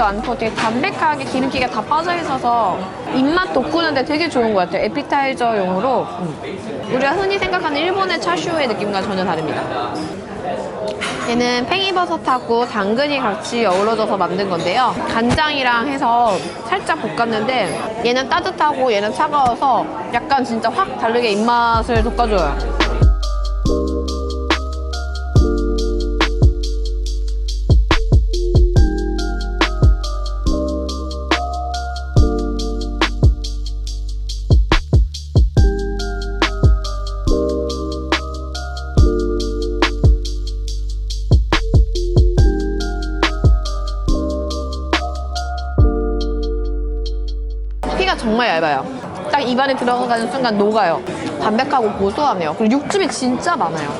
달지도 않고 되게 담백하게 기름기가 다 빠져 있어서 입맛 돋구는데 되게 좋은 것 같아요. 에피타이저용으로 우리가 흔히 생각하는 일본의 차슈의 느낌과 전혀 다릅니다. 얘는 팽이버섯하고 당근이 같이 어우러져서 만든 건데요. 간장이랑 해서 살짝 볶았는데 얘는 따뜻하고 얘는 차가워서 약간 진짜 확 다르게 입맛을 돋궈줘요. 정말 얇아요. 딱 입안에 들어가는 순간 녹아요. 담백하고 고소하네요. 그리고 육즙이 진짜 많아요.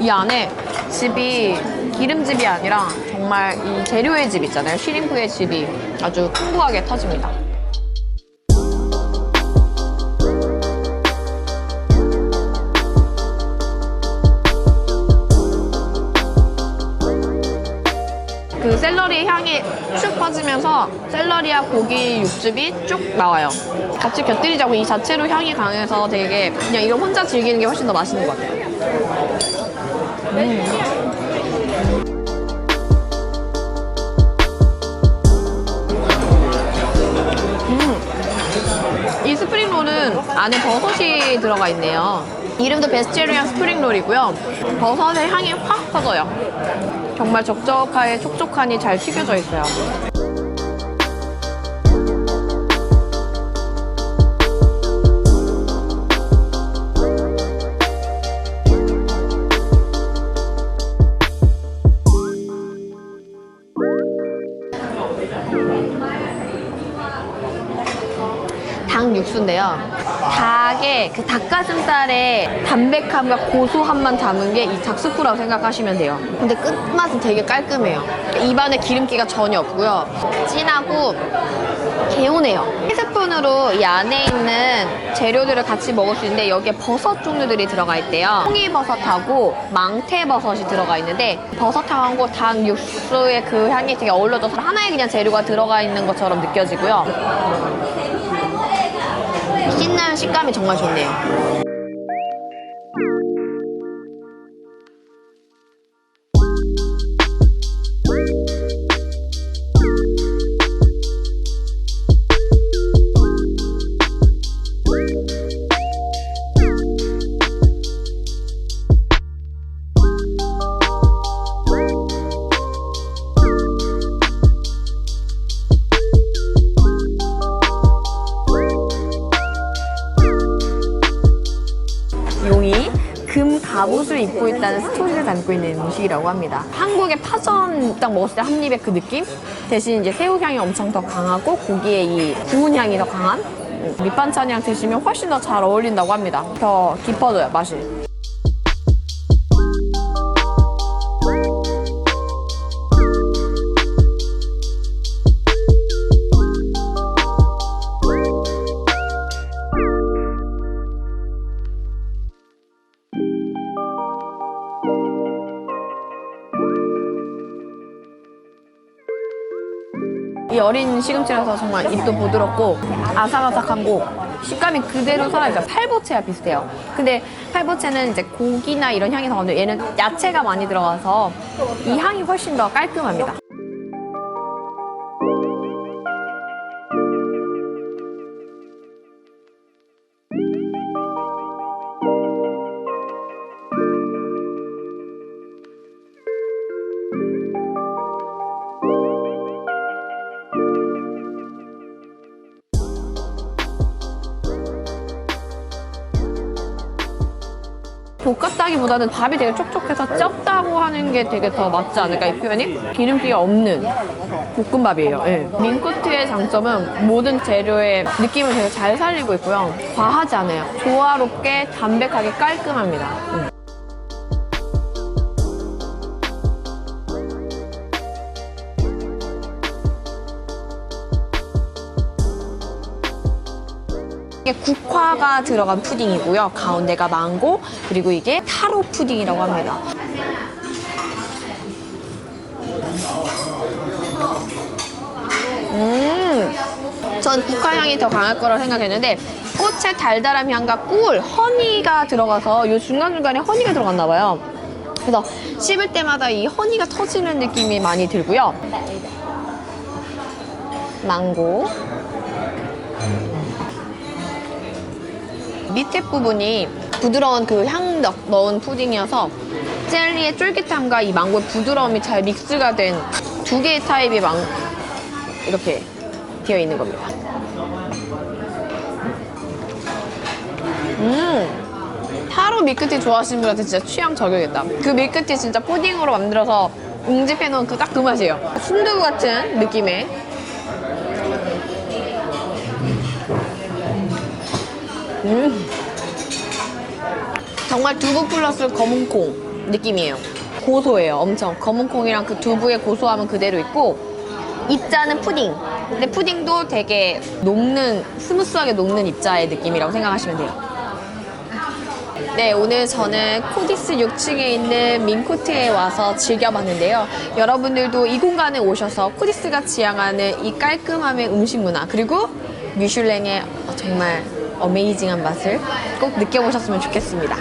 이 안에 즙이 기름즙이 아니라 정말 이 재료의 즙 있잖아요. 쉬림프의 즙이 아주 풍부하게 터집니다. 그 샐러리 향이 쭉 퍼지면서 샐러리와 고기 육즙이 쭉 나와요. 같이 곁들이자고 이 자체로 향이 강해서 되게 그냥 이거 혼자 즐기는 게 훨씬 더 맛있는 것 같아요. 이 스프링롤은 안에 버섯이 들어가 있네요. 이름도 베스체리안 스프링롤이고요. 버섯의 향이 확 퍼져요. 정말 적적하게 촉촉하니 잘 튀겨져 있어요. 닭 육수인데요. 닭의 그 닭가슴살의 담백함과 고소함만 담은 게 이 닭스프라고 생각하시면 돼요. 근데 끝맛은 되게 깔끔해요. 입안에 기름기가 전혀 없고요. 진하고 개운해요. 스푼으로 이 안에 있는 재료들을 같이 먹을 수 있는데 여기에 버섯 종류들이 들어가 있대요. 송이버섯하고 망태버섯이 들어가 있는데 버섯하고 닭 육수의 그 향이 되게 어우러져서 하나의 그냥 재료가 들어가 있는 것처럼 느껴지고요. 씻는 식감이 정말 좋네요. 갑옷을 입고 있다는 스토리를 담고 있는 음식이라고 합니다. 한국의 파전 딱 먹었을 때 한 입의 그 느낌? 대신 이제 새우 향이 엄청 더 강하고 고기의 이 구운 향이 더 강한 음, 밑반찬이랑 드시면 훨씬 더 잘 어울린다고 합니다. 더 깊어져요, 맛이. 이 여린 시금치라서 정말 입도 부드럽고 아삭아삭하고 식감이 그대로 살아있어요. 팔보채와 비슷해요. 근데 팔보채는 이제 고기나 이런 향이 더 나는데 얘는 야채가 많이 들어가서 이 향이 훨씬 더 깔끔합니다. 볶았다기보다는 밥이 되게 촉촉해서 쪘다고 하는 게 되게 더 맞지 않을까 이 표현이? 기름기가 없는 볶음밥이에요. 예. 민코트의 장점은 모든 재료의 느낌을 되게 잘 살리고 있고요. 과하지 않아요. 조화롭게 담백하게 깔끔합니다. 음. 이게 국화가 들어간 푸딩이고요. 가운데가 망고, 그리고 이게 타로 푸딩이라고 합니다. 음, 전 국화 향이 더 강할 거라고 생각했는데 꽃의 달달한 향과 꿀, 허니가 들어가서 이 중간중간에 허니가 들어갔나 봐요. 그래서 씹을 때마다 이 허니가 터지는 느낌이 많이 들고요. 망고. 밑에 부분이 부드러운 그 향 넣은 푸딩이어서 젤리의 쫄깃함과 이 망고의 부드러움이 잘 믹스가 된 두 개의 타입의 망 이렇게 되어 있는 겁니다. 음, 타로 밀크티 좋아하시는 분한테 진짜 취향 저격이다. 그 밀크티 진짜 푸딩으로 만들어서 응집해 놓은 그 딱 그 맛이에요. 순두부 같은 느낌의 음. 정말 두부 플러스 검은콩 느낌이에요. 고소해요, 엄청. 검은콩이랑 그 두부의 고소함은 그대로 있고, 입자는 푸딩. 근데 푸딩도 되게 녹는, 스무스하게 녹는 입자의 느낌이라고 생각하시면 돼요. 네, 오늘 저는 코디스 6층에 있는 민코트에 와서 즐겨봤는데요. 여러분들도 이 공간에 오셔서 코디스가 지향하는 이 깔끔함의 음식 문화, 그리고 뮤슐랭의 정말 어메이징한 맛을 꼭 느껴보셨으면 좋겠습니다.